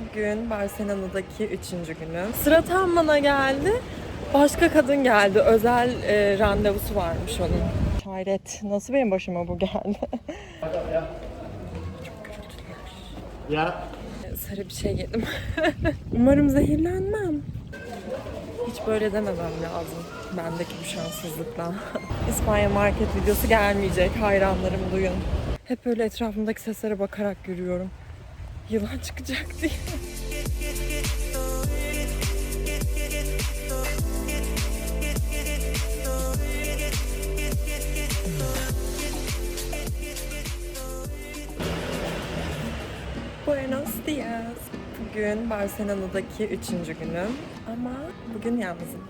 Bugün Barcelona'daki üçüncü günüm. Sıra tam bana geldi. Başka kadın geldi. Özel e, randevusu varmış onun. Hayret. Nasıl benim başıma bu geldi? Ya. Sarı bir şey yedim. Umarım zehirlenmem. Hiç böyle dememem lazım. Bendeki bu şanssızlıkla. İspanya market videosu gelmeyecek. Hayranlarım duyun. Hep öyle etrafımdaki seslere bakarak yürüyorum. Yılan çıkacak diye. Buenos dias. Bugün Barcelona'daki üçüncü günüm ama bugün yalnızım.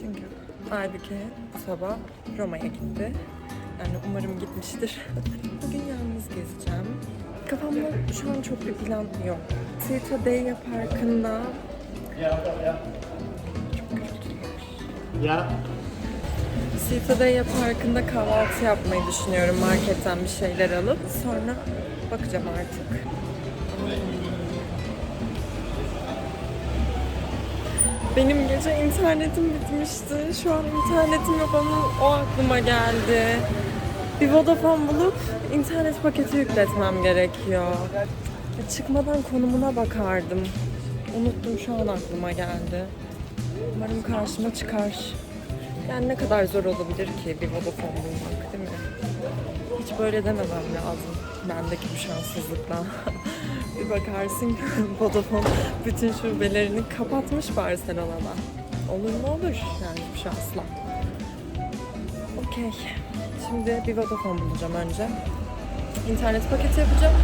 Çünkü Aybüke bu sabah Roma'ya gitti. Yani umarım gitmiştir. bugün yalnız gezeceğim. Kafamda şu an çok bir plan yok. Citadella Parkı'nda Ya. Citadella Parkı'nda kahvaltı yapmayı düşünüyorum marketten bir şeyler alıp. Sonra bakacağım artık. Benim gece internetim bitmişti. Şu an internetim yok ama o aklıma geldi. Bir Vodafone bulup internet paketi yükletmem gerekiyor. Ya Çıkmadan konumuna bakardım. Unuttum şu an aklıma geldi. Umarım karşıma çıkar. Yani ne kadar zor olabilir ki bir Vodafone bulmak değil mi? Hiç böyle dememem lazım. Bendeki bu şanssızlıkla. bir bakarsın ki Vodafone bütün şubelerini kapatmış Barcelona'da. Olur mu olur yani bu şansla. Okey. Şimdi bir Vodafone bulacağım önce. İnternet paketi yapacağım.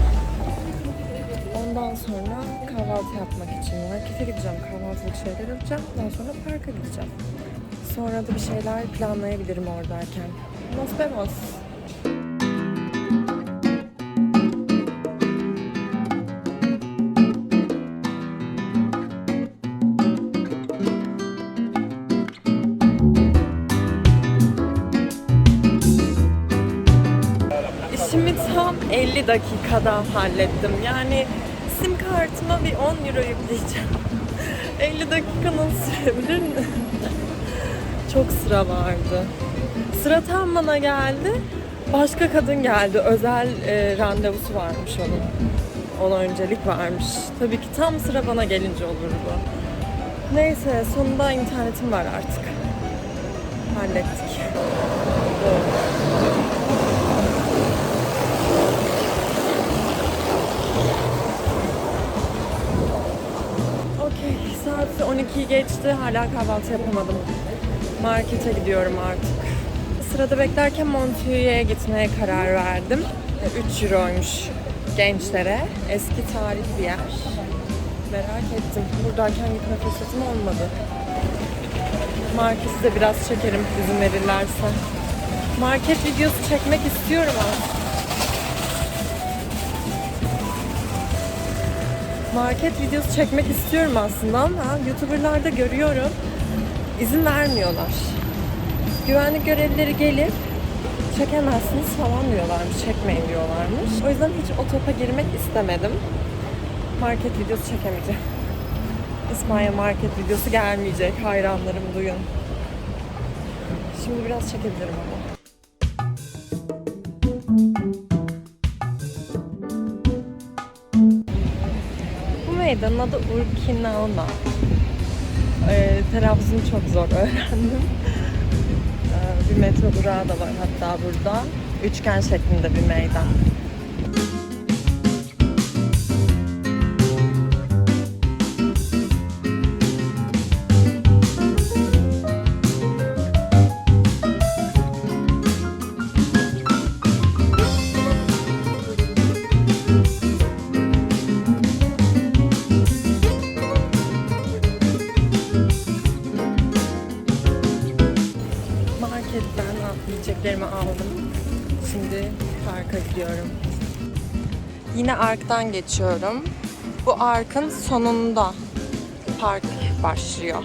Ondan sonra kahvaltı yapmak için markete gideceğim. Kahvaltılık şeyler alacağım. Daha sonra parka gideceğim. Sonra da bir şeyler planlayabilirim oradayken. Nos vemos. 12 dakikada hallettim. Yani sim kartıma bir 10 euro yükleyeceğim. 50 dakika nasıl sürebilir mi? Çok sıra vardı. Sıra tam bana geldi. Başka kadın geldi. Özel e, randevusu varmış onun. Ona öncelik varmış. Tabii ki tam sıra bana gelince olur bu. Neyse sonunda internetim var artık. Hallettik. Doğru. Saat 12'yi geçti. Hala kahvaltı yapamadım. Markete gidiyorum artık. Sırada beklerken Montu'ya gitmeye karar verdim. 3 euroymuş gençlere. Eski tarihi bir yer. Merak ettim. Buradayken gitme fırsatım olmadı. Marketi de biraz çekerim izin verirlerse. Market videosu çekmek istiyorum aslında. Market videosu çekmek istiyorum aslında ama YouTuber'larda görüyorum izin vermiyorlar. Güvenlik görevlileri gelip çekemezsiniz falan diyorlarmış, çekmeyin diyorlarmış. O yüzden hiç o topa girmek istemedim. Market videosu çekemeyeceğim. İspanya market videosu gelmeyecek. Hayranlarım duyun. Şimdi biraz çekebilirim ama. Meydanın adı Urquinaona. Ee, telaffuzunu çok zor öğrendim. Ee, bir metro durağı da var hatta burada. Üçgen şeklinde bir meydan. Yine arktan geçiyorum. Bu arkın sonunda park başlıyor.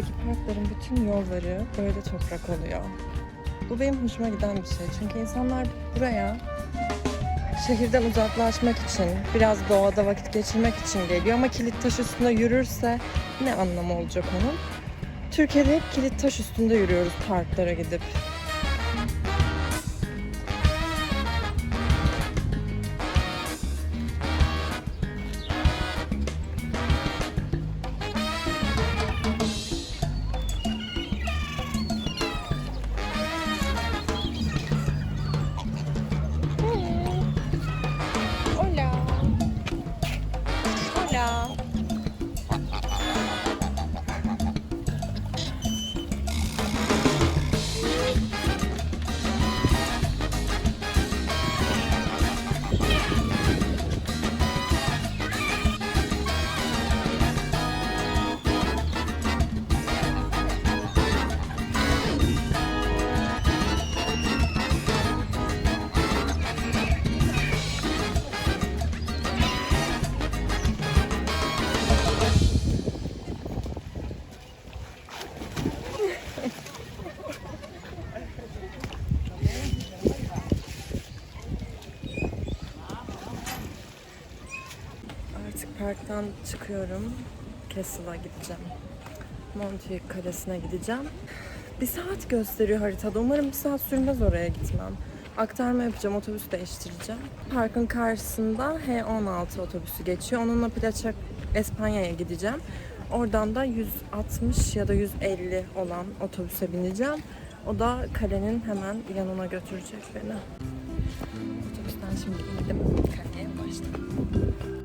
İspanya'daki parkların bütün yolları böyle toprak oluyor. Bu benim hoşuma giden bir şey. Çünkü insanlar buraya şehirden uzaklaşmak için, biraz doğada vakit geçirmek için geliyor ama kilit taş üstünde yürürse ne anlamı olacak onun? Türkiye'de hep kilit taş üstünde yürüyoruz parklara gidip. Parktan çıkıyorum. Castle'a gideceğim. Montjuic Kalesi'ne gideceğim. Bir saat gösteriyor haritada. Umarım bir saat sürmez oraya gitmem. Aktarma yapacağım, otobüs değiştireceğim. Parkın karşısında H16 otobüsü geçiyor. Onunla Plaça Espanya'ya gideceğim. Oradan da 160 ya da 150 olan otobüse bineceğim. O da kalenin hemen yanına götürecek beni. Otobüsten şimdi indim. Kaleye ulaştım.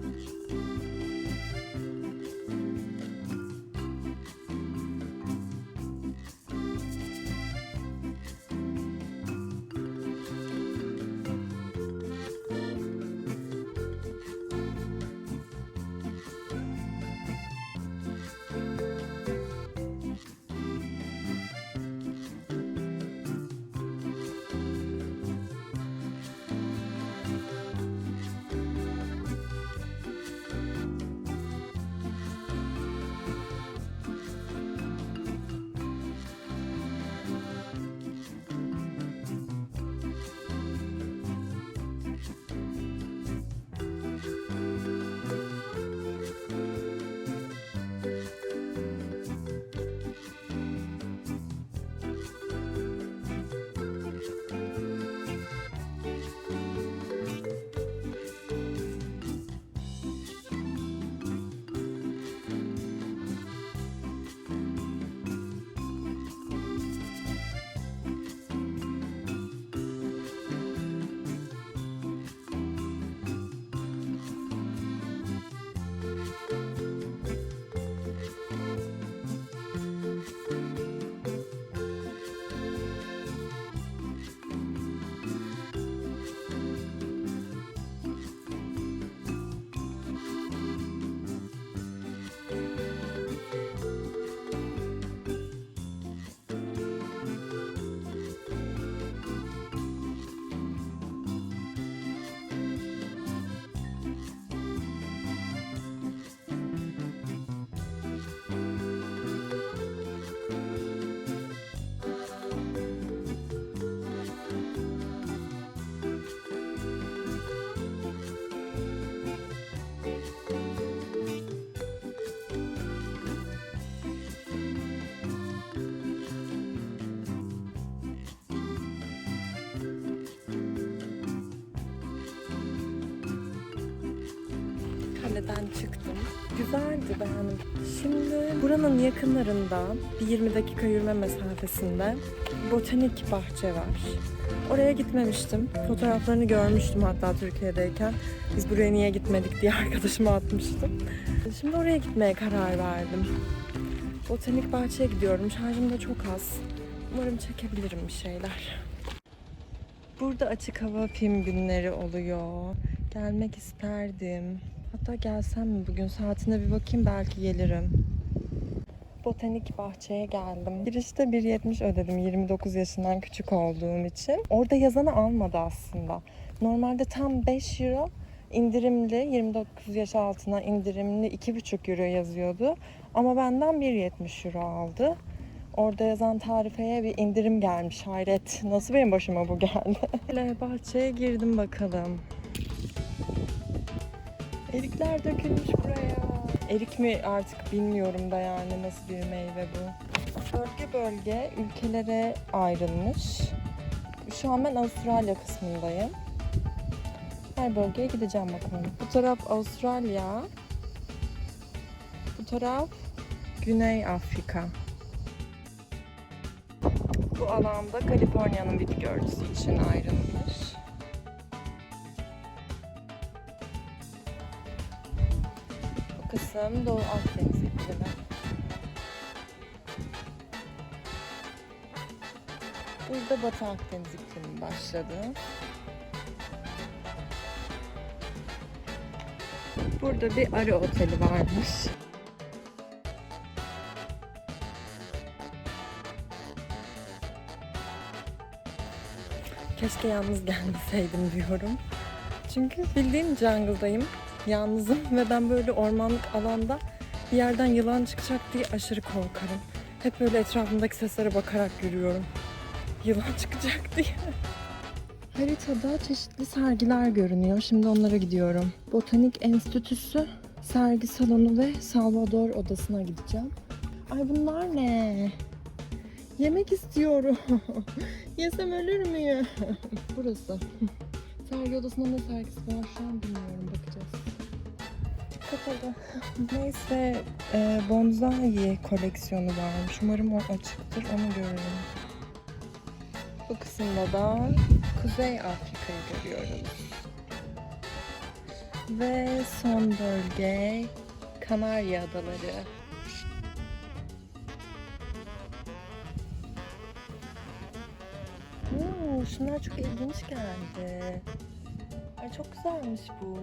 Şelale'den çıktım. Güzeldi beğendim. Şimdi buranın yakınlarında bir 20 dakika yürüme mesafesinde botanik bahçe var. Oraya gitmemiştim. Fotoğraflarını görmüştüm hatta Türkiye'deyken. Biz buraya niye gitmedik diye arkadaşıma atmıştım. Şimdi oraya gitmeye karar verdim. Botanik bahçeye gidiyorum. Şarjım da çok az. Umarım çekebilirim bir şeyler. Burada açık hava film günleri oluyor. Gelmek isterdim. Hatta gelsem mi bugün saatine bir bakayım belki gelirim. Botanik bahçeye geldim. Girişte 1.70 ödedim 29 yaşından küçük olduğum için. Orada yazanı almadı aslında. Normalde tam 5 euro indirimli 29 yaş altına indirimli 2,5 euro yazıyordu. Ama benden 1.70 euro aldı. Orada yazan tarifeye bir indirim gelmiş hayret. Nasıl benim başıma bu geldi? Bahçeye girdim bakalım. Erikler dökülmüş buraya. Erik mi artık bilmiyorum da yani nasıl bir meyve bu. Bölge bölge ülkelere ayrılmış. Şu an ben Avustralya kısmındayım. Her bölgeye gideceğim bakalım. Bu taraf Avustralya. Bu taraf Güney Afrika. Bu alanda Kaliforniya'nın bitki örtüsü için ayrılmış. Kısım Doğu Akdeniz iklimi. Burada Batı Akdeniz iklimi başladı. Burada bir arı oteli varmış. Keşke yalnız gelmeseydim diyorum. Çünkü bildiğin jungle'dayım. Yalnızım ve ben böyle ormanlık alanda bir yerden yılan çıkacak diye aşırı korkarım. Hep böyle etrafımdaki seslere bakarak yürüyorum. Yılan çıkacak diye. Haritada çeşitli sergiler görünüyor. Şimdi onlara gidiyorum. Botanik Enstitüsü, sergi salonu ve Salvador odasına gideceğim. Ay bunlar ne? Yemek istiyorum. Yesem ölür müyüm? Burası. Sergi odasında ne sergisi var şu an bilmiyorum. Bakacağız. Kapalı. Neyse e, bonsai koleksiyonu varmış. Umarım o açıktır. Onu görürüm. Bu kısımda da Kuzey Afrika'yı görüyoruz. Ve son bölge Kanarya Adaları. Oo, şunlar çok ilginç geldi. Ay çok güzelmiş bu.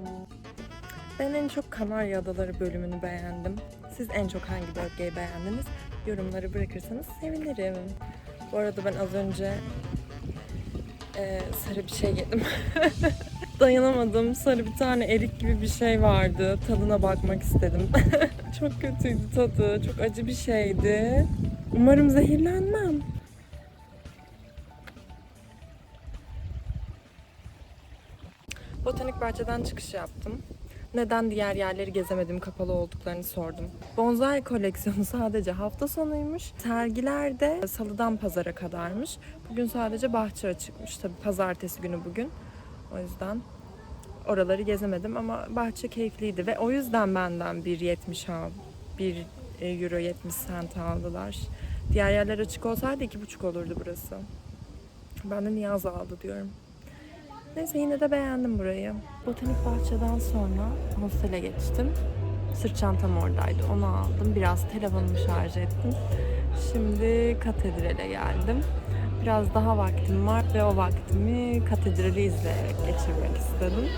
Ben en çok Kanarya Adaları bölümünü beğendim. Siz en çok hangi bölgeyi beğendiniz? Yorumları bırakırsanız sevinirim. Bu arada ben az önce e, sarı bir şey yedim. Dayanamadım. Sarı bir tane erik gibi bir şey vardı. Tadına bakmak istedim. çok kötüydü tadı. Çok acı bir şeydi. Umarım zehirlenmem. Botanik bahçeden çıkış yaptım. Neden diğer yerleri gezemedim, kapalı olduklarını sordum. Bonsai koleksiyonu sadece hafta sonuymuş. Sergiler de salıdan pazara kadarmış. Bugün sadece bahçe açıkmış. Tabii pazartesi günü bugün. O yüzden oraları gezemedim ama bahçe keyifliydi ve o yüzden benden 1.70 al, 1 euro 70 cent aldılar. Diğer yerler açık olsaydı 2.5 olurdu burası. Ben de niye azaldı diyorum. Neyse yine de beğendim burayı. Botanik bahçeden sonra hostele geçtim. Sırt çantam oradaydı. Onu aldım. Biraz telefonumu şarj ettim. Şimdi katedrale geldim. Biraz daha vaktim var ve o vaktimi katedrali izleyerek geçirmek istedim.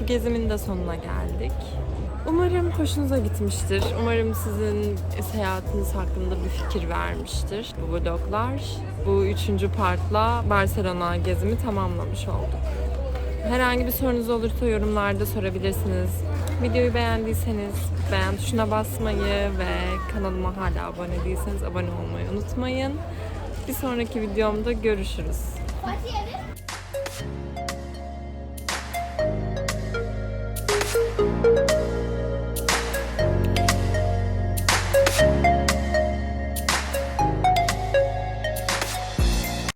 Bu gezimin de sonuna geldik. Umarım hoşunuza gitmiştir. Umarım sizin seyahatiniz hakkında bir fikir vermiştir bu vloglar. Bu üçüncü partla Barcelona gezimi tamamlamış olduk. Herhangi bir sorunuz olursa yorumlarda sorabilirsiniz. Videoyu beğendiyseniz beğen tuşuna basmayı ve kanalıma hala abone değilseniz abone olmayı unutmayın. Bir sonraki videomda görüşürüz.